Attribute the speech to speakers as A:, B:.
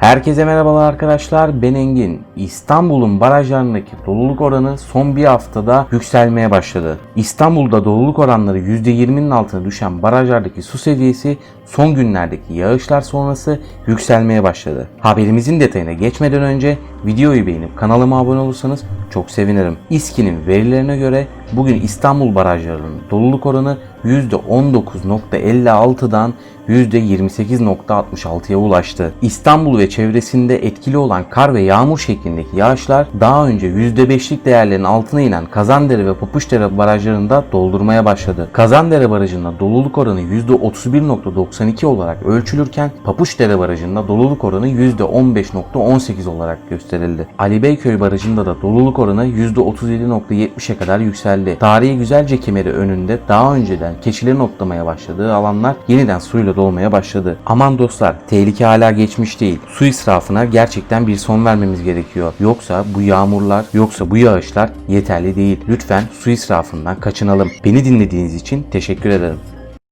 A: Herkese merhabalar arkadaşlar ben Engin. İstanbul'un barajlarındaki doluluk oranı son bir haftada yükselmeye başladı. İstanbul'da doluluk oranları %20'nin altına düşen barajlardaki su seviyesi son günlerdeki yağışlar sonrası yükselmeye başladı. Haberimizin detayına geçmeden önce videoyu beğenip kanalıma abone olursanız çok sevinirim. İSKİ'nin verilerine göre bugün İstanbul barajlarının doluluk oranı %19.56'dan %28.66'ya ulaştı. İstanbul ve çevresinde etkili olan kar ve yağmur şeklindeki yağışlar daha önce %5'lik değerlerin altına inen Kazandere ve Papuşdere barajlarında doldurmaya başladı. Kazandere barajında doluluk oranı %31.92 olarak ölçülürken Papuşdere barajında doluluk oranı %15.18 olarak gösterildi. Ali Beyköy barajında da doluluk oranı %37.70'e kadar yükseldi. Tarihi Güzelce kemeri önünde daha önceden keçilerin otlamaya başladığı alanlar yeniden suyla dolmaya başladı. Aman dostlar tehlike hala geçmiş değil. Su israfına gerçekten bir son vermemiz gerekiyor. Yoksa bu yağmurlar, yoksa bu yağışlar yeterli değil. Lütfen su israfından kaçınalım. Beni dinlediğiniz için teşekkür ederim.